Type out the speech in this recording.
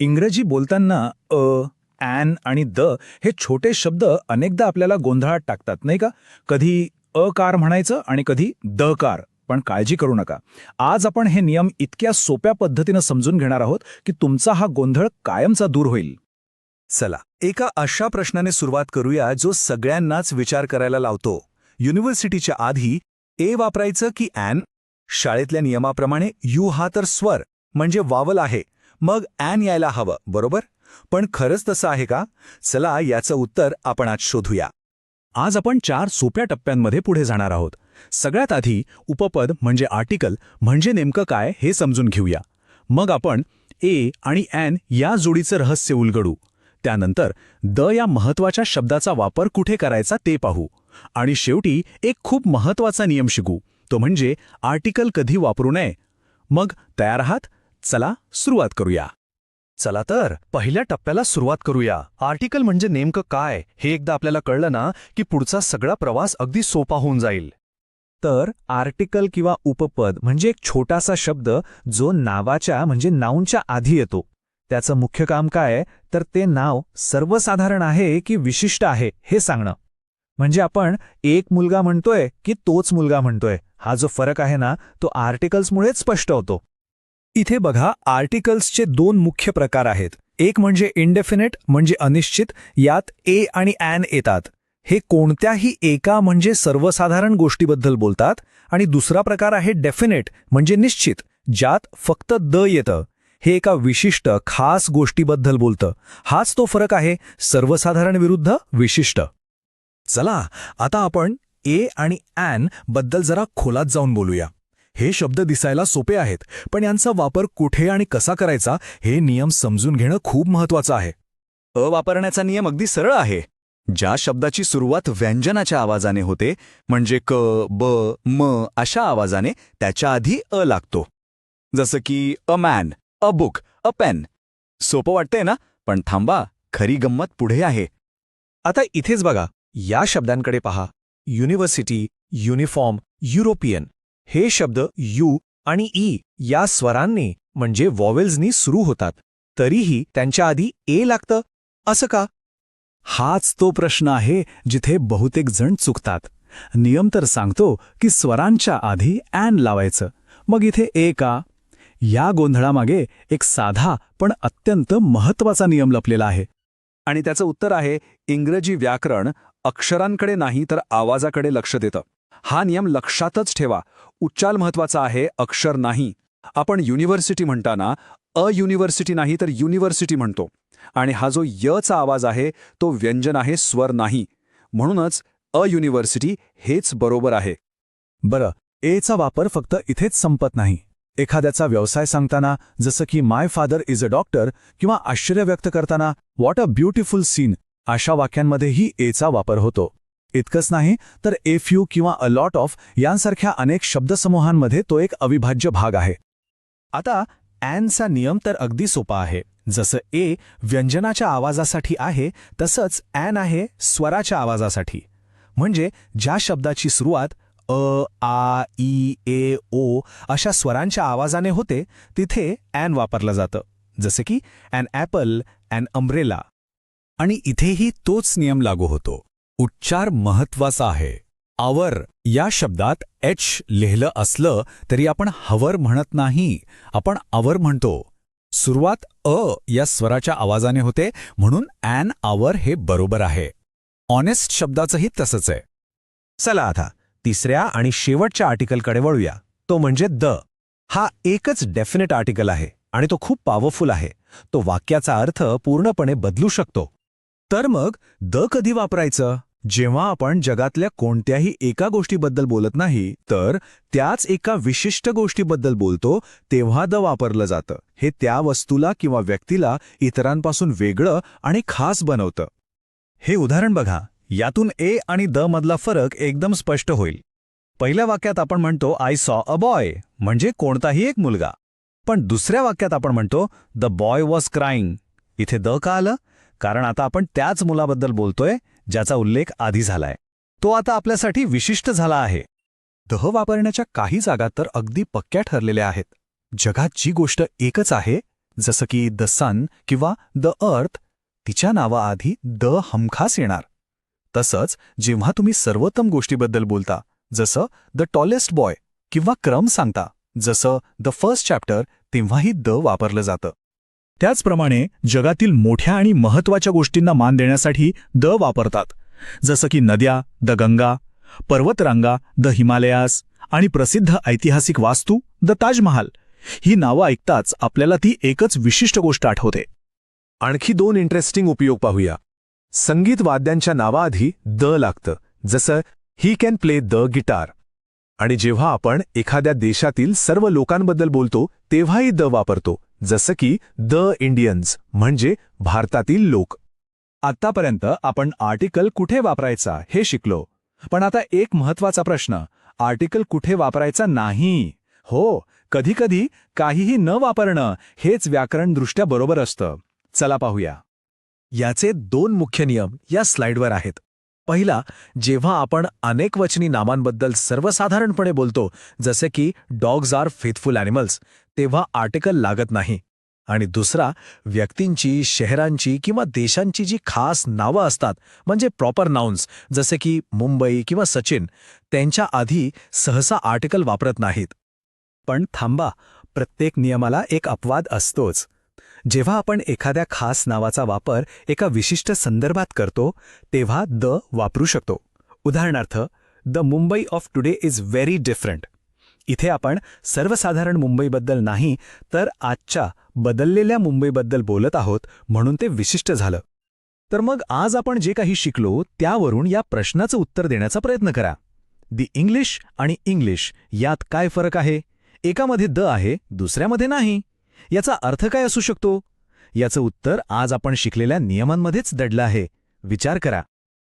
इंग्रजी बोलताना अ ॲन आणि द हे छोटे शब्द अनेकदा आपल्याला गोंधळात टाकतात नाही का? कधी अ कार म्हणायचं आणि कधी द कार पण काळजी करू नका. आज आपण हे नियम इतक्या सोप्या पद्धतीनं समजून घेणार आहोत की तुमचा हा गोंधळ कायमचा दूर होईल. चला एका अशा प्रश्नाने सुरुवात करूया जो सगळ्यांनाच विचार करायला लावतो. युनिव्हर्सिटीच्या आधी ए वापरायचं की ॲन शाळेतल्या नियमाप्रमाणे यू हा तर स्वर म्हणजे वावल आहे. मग ॲन यायला हवं बरोबर? पण खरंच तसं आहे का? चला याचं उत्तर आपण आज शोधूया. आज आपण चार सोप्या टप्प्यांमध्ये पुढे जाणार आहोत. सगळ्यात आधी उपपद म्हणजे आर्टिकल म्हणजे नेमकं काय हे समजून घेऊया. मग आपण ए आणि ॲन या जोडीचं रहस्य उलगडू. त्यानंतर द या महत्त्वाच्या शब्दाचा वापर कुठे करायचा ते पाहू. आणि शेवटी एक खूप महत्त्वाचा नियम शिकू. तो म्हणजे आर्टिकल कधी वापरू नये. मग तयार आहात? चला सुरुवात करूया. चला तर पहिल्या टप्प्याला सुरुवात करूया. आर्टिकल म्हणजे नेमकं काय हे एकदा आपल्याला कळलं ना की पुढचा सगळा प्रवास अगदी सोपा होऊन जाईल. तर आर्टिकल किंवा उपपद म्हणजे एक छोटासा शब्द जो नावाच्या म्हणजे नाऊनच्या आधी येतो. त्याचं मुख्य काम काय तर ते नाव सर्वसाधारण आहे की विशिष्ट आहे हे सांगणं. म्हणजे आपण एक मुलगा म्हणतोय की तोच मुलगा म्हणतोय. हा जो फरक आहे ना तो आर्टिकल्समुळेच स्पष्ट होतो. इथे बघा आर्टिकल्सचे दोन मुख्य प्रकार आहेत. एक म्हणजे इंडेफिनेट म्हणजे अनिश्चित यात ए आणि ॲन येतात. हे कोणत्याही एका म्हणजे सर्वसाधारण गोष्टीबद्दल बोलतात आणि दुसरा प्रकार आहे डेफिनेट म्हणजे निश्चित ज्यात फक्त द येतं. हे एका विशिष्ट खास गोष्टीबद्दल बोलतं. हाच तो फरक आहे सर्वसाधारण विरुद्ध विशिष्ट. चला आता आपण ए आणि ॲन बद्दल जरा खोलात जाऊन बोलूया. हे शब्द दिसायला सोपे आहेत पण यांचा वापर कुठे आणि कसा करायचा हे नियम समजून घेणं खूप महत्वाचं आहे. अ वापरण्याचा नियम अगदी सरळ आहे. ज्या शब्दाची सुरुवात व्यंजनाच्या आवाजाने होते म्हणजे क ब म अशा आवाजाने त्याच्या आधी अ लागतो. जसं की a man a book a pen. सोपं वाटतंय ना? पण थांबा खरी गंमत पुढे आहे. आता इथेच बघा या शब्दांकडे पहा. University uniform European. हे शब्द यू आणि ई या स्वरांनी म्हणजे वॉवेल्सनी सुरू होतात. तरीही त्यांच्या आधी ए लागतं? असं का? हाच तो प्रश्न आहे जिथे बहुतेक जण चुकतात. नियम तर सांगतो की स्वरांच्या आधी ॲन लावायचं. मग इथे ए का? या गोंधळामागे एक साधा पण अत्यंत महत्त्वाचा नियम लपलेला आहे. आणि त्याचं उत्तर आहे इंग्रजी व्याकरण अक्षरांकडे नाही तर आवाजाकडे लक्ष देतं. हा नियम लक्षातच ठेवा. उच्चाल महत्त्वाचा आहे अक्षर नाही. आपण युनिव्हर्सिटी म्हणताना अ युनिव्हर्सिटी नाही तर युनिव्हर्सिटी म्हणतो. आणि हा जो यचा आवाज आहे तो व्यंजन आहे स्वर नाही. म्हणूनच अ युनिव्हर्सिटी हेच बरोबर आहे. बरं एचा वापर फक्त इथेच संपत नाही. एखाद्याचा व्यवसाय सांगताना जसं की my father is a doctor किंवा आश्चर्य व्यक्त करताना व्हॉट अ ब्युटिफुल सीन. अशा वाक्यांमध्येही एचा वापर होतो. इतकंच नाही तर एफ यू किंवा अ लॉट ऑफ यांसारख्या अनेक शब्दसमूहांमध्ये तो एक अविभाज्य भाग आहे. आता ॲनचा नियम तर अगदी सोपा आहे. जसं ए व्यंजनाच्या आवाजासाठी आहे तसंच ॲन आहे स्वराच्या आवाजासाठी. म्हणजे ज्या शब्दाची सुरुवात अ आ ई ए ओ अशा स्वरांच्या आवाजाने होते तिथे ॲन वापरलं जातं. जसे की ॲन ॲपल ॲन अम्ब्रेला आणि इथेही तोच नियम लागू होतो. उच्चार महत्त्वाचा आहे. आवर या शब्दात एच लिहिलं असलं तरी आपण हवर म्हणत नाही. आपण आवर म्हणतो. सुरुवात अ या स्वराच्या आवाजाने होते म्हणून ॲन आवर हे बरोबर आहे. ऑनेस्ट शब्दाचंही तसंच आहे. चला आता तिसऱ्या आणि शेवटच्या आर्टिकलकडे वळूया. तो म्हणजे द. हा एकच डेफिनेट आर्टिकल आहे आणि तो खूप पॉवरफुल आहे. तो वाक्याचा अर्थ पूर्णपणे बदलू शकतो. तर मग द कधी वापरायचं? जेव्हा आपण जगातल्या कोणत्याही एका गोष्टीबद्दल बोलत नाही तर त्याच एका विशिष्ट गोष्टीबद्दल बोलतो तेव्हा द वापरलं जातं. हे त्या वस्तूला किंवा व्यक्तीला इतरांपासून वेगळं आणि खास बनवतं. हे उदाहरण बघा. यातून ए आणि द मधला फरक एकदम स्पष्ट होईल. पहिल्या वाक्यात आपण म्हणतो आय सॉ अ बॉय म्हणजे कोणताही एक मुलगा. पण दुसऱ्या वाक्यात आपण म्हणतो द बॉय वॉज क्राईंग इथे द का आलं? कारण आता आपण त्याच मुलाबद्दल बोलतोय ज्याचा उल्लेख आधी झालाय. तो आता आपल्यासाठी विशिष्ट झाला आहे. दह वापरण्याच्या काही जागा तर अगदी पक्क्या ठरलेल्या आहेत. जगात जी गोष्ट एकच आहे जसं की द सन किंवा द अर्थ तिच्या नावाआधी द हमखास येणार. तसंच जेव्हा तुम्ही सर्वोत्तम गोष्टीबद्दल बोलता जसं द टॉलेस्ट बॉय किंवा क्रम सांगता जसं द फर्स्ट चॅप्टर तेव्हाही द वापरलं जातं. त्याचप्रमाणे जगातील मोठ्या आणि महत्त्वाच्या गोष्टींना मान देण्यासाठी द वापरतात. जसं की नद्या द गंगा पर्वतरांगा द हिमालयास आणि प्रसिद्ध ऐतिहासिक वास्तू द ताजमहाल. ही नावं ऐकताच आपल्याला ती एकच विशिष्ट गोष्ट आठवते. आणखी दोन इंटरेस्टिंग उपयोग पाहूया. संगीत वाद्यांच्या नावाआधी द लागतं. जसं he can play the guitar आणि जेव्हा आपण एखाद्या देशातील सर्व लोकांबद्दल बोलतो तेव्हाही द वापरतो जसं की द इंडियन्स म्हणजे भारतातील लोक. आत्तापर्यंत आपण आर्टिकल कुठे वापरायचा हे शिकलो. पण आता एक महत्त्वाचा प्रश्न आर्टिकल कुठे वापरायचा नाही? हो कधीकधी काहीही न वापरणं हेच व्याकरणदृष्ट्या बरोबर असतं. चला पाहूया. याचे दोन मुख्य नियम या स्लाइडवर आहेत. पहिला जेव्हा आपण अनेक वचनी नामांबद्दल सर्वसाधारणपणे बोलतो जसे की डॉग्ज आर फेथफुल ॲनिमल्स तेव्हा आर्टिकल लागत नाही. आणि दुसरा व्यक्तींची शहरांची किंवा देशांची जी खास नावं असतात म्हणजे प्रॉपर नाउन्स जसे की मुंबई किंवा सचिन त्यांच्या आधी सहसा आर्टिकल वापरत नाहीत. पण थांबा प्रत्येक नियमाला एक अपवाद असतोच. जेव्हा आपण एखाद्या खास नावाचा वापर एका विशिष्ट संदर्भात करतो तेव्हा द वापरू शकतो. उदाहरणार्थ the Mumbai of today is very different. इथे आपण सर्वसाधारण मुंबईबद्दल नाही तर आजच्या बदललेल्या मुंबईबद्दल बोलत आहोत म्हणून ते विशिष्ट झालं. तर मग आज आपण जे काही शिकलो त्यावरून या प्रश्नाचं उत्तर देण्याचा प्रयत्न करा. दी इंग्लिश आणि इंग्लिश यात काय फरक आहे? एकामध्ये द आहे दुसऱ्यामध्ये नाही. याचा अर्थ काय असू शकतो? याचं उत्तर आज आपण शिकलेल्या नियमांमध्येच दडलं आहे. विचार करा.